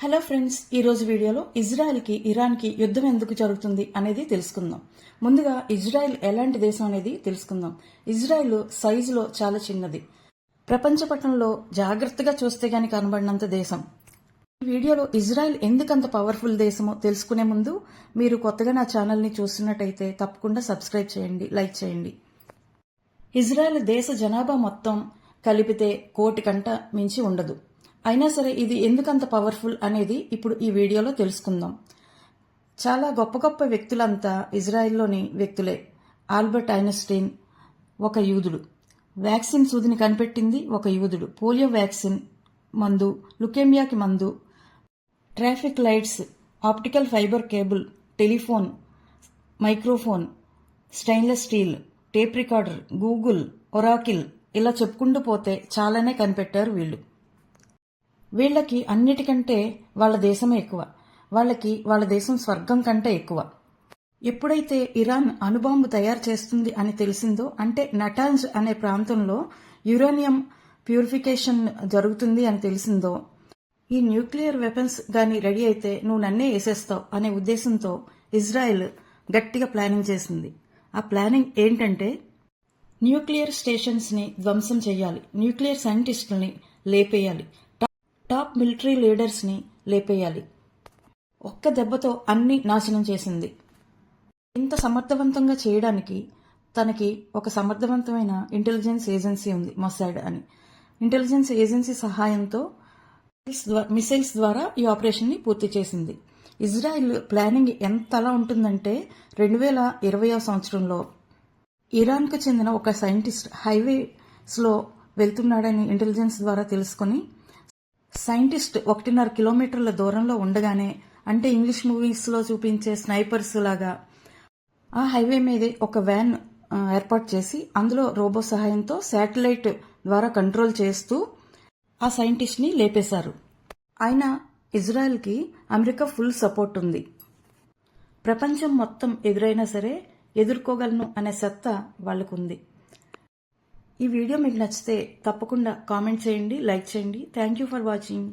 Hello friends ఈ రోజు వీడియోలో ఇజ్రాయెల్కి ఇరాన్కి యుద్ధం ఎందుకు జరుగుతుంది అనేది తెలుసుకుందాం. ముందుగా ఇజ్రాయెల్ ఎలాంటి దేశం అనేది తెలుసుకుందాం. ఇజ్రాయెల్ సైజులో చాలా చిన్నది. ప్రపంచ పటంలో జాగ్రత్తగా చూస్తే గాని కనబడినంత దేశం. ఈ వీడియోలో ఇజ్రాయెల్ ఎందుకంత పవర్ఫుల్ దేశమో తెలుసుకునే ముందు మీరు కొత్తగా నా ఛానల్ని చూస్తున్నట్టయితే తప్పకుండా సబ్స్క్రైబ్ చేయండి లైక్ చేయండి. ఇజ్రాయెల్ దేశ జనాభా మొత్తం కలిపితే కోటి కంట మించి ఉండదు. అయినా సరే ఇది ఎందుకంత పవర్ఫుల్ అనేది ఇప్పుడు ఈ వీడియోలో తెలుసుకుందాం. చాలా గొప్ప గొప్ప వ్యక్తులంతా ఇజ్రాయెల్లోని వ్యక్తులే. ఆల్బర్ట్ ఐన్స్టీన్ ఒక యూదుడు. వ్యాక్సిన్ సూదిని కనిపెట్టింది ఒక యూదుడు. పోలియో వ్యాక్సిన్ మందు లుకేమియాకి మందు traffic lights optical fibre cable telephone microphone stainless steel tape recorder Google Oracle ఇలా చెప్పుకుంటూ పోతే చాలానే కనిపెట్టారు వీళ్ళు. వీళ్ళకి అన్నిటికంటే వాళ్ళ దేశమే ఎక్కువ. వాళ్ళకి వాళ్ళ దేశం స్వర్గం కంటే ఎక్కువ. ఎప్పుడైతే ఇరాన్ అణుబాంబు తయారు చేస్తుంది అని తెలిసిందో అంటే నటాంజ్ అనే ప్రాంతంలో యురేనియం ప్యూరిఫికేషన్ జరుగుతుంది అని తెలిసిందో ఈ న్యూక్లియర్ వెపన్స్ గాని రెడీ అయితే నువ్వు నన్నే వేసేస్తావు అనే ఉద్దేశంతో ఇజ్రాయెల్ గట్టిగా ప్లానింగ్ చేసింది. ఆ ప్లానింగ్ ఏంటంటే న్యూక్లియర్ స్టేషన్స్ని ధ్వంసం చేయాలి. న్యూక్లియర్ సైంటిస్టుల్ని లేపేయాలి. మిలిటరీ లీడర్స్ని లేపేయాలి. ఒక్క దెబ్బతో అన్ని నాశనం చేసింది. ఇంత సమర్థవంతంగా చేయడానికి తనకి ఒక సమర్థవంతమైన ఇంటెలిజెన్స్ ఏజెన్సీ ఉంది మొసాడ్ అని. ఇంటెలిజెన్స్ ఏజెన్సీ సహాయంతో మిసైల్స్ ద్వారా ఈ ఆపరేషన్ని పూర్తి చేసింది. ఇజ్రాయెల్ ప్లానింగ్ ఎంతలా ఉంటుందంటే రెండు వేల ఇరవయో సంవత్సరంలో ఇరాన్కు చెందిన ఒక సైంటిస్ట్ హైవేస్లో వెళ్తున్నాడని ఇంటెలిజెన్స్ ద్వారా తెలుసుకొని సైంటిస్ట్ ఒకటిన్నర కిలోమీటర్ల దూరంలో ఉండగానే అంటే ఇంగ్లీష్ మూవీస్లో చూపించే స్నైపర్స్ లాగా ఆ హైవే మీదే ఒక వ్యాన్ ఏర్పాటు చేసి అందులో రోబో సహాయంతో శాటిలైట్ ద్వారా కంట్రోల్ చేస్తూ ఆ సైంటిస్ట్ని లేపేశారు. అయినా ఇజ్రాయెల్కి అమెరికా ఫుల్ సపోర్ట్ ఉంది. ప్రపంచం మొత్తం ఎదురైనా సరే ఎదుర్కోగలను అనే సత్తా వాళ్ళకుంది. ఈ వీడియో మీకు నచ్చితే తప్పకుండా కామెంట్ చేయండి లైక్ చేయండి. Thank you for watching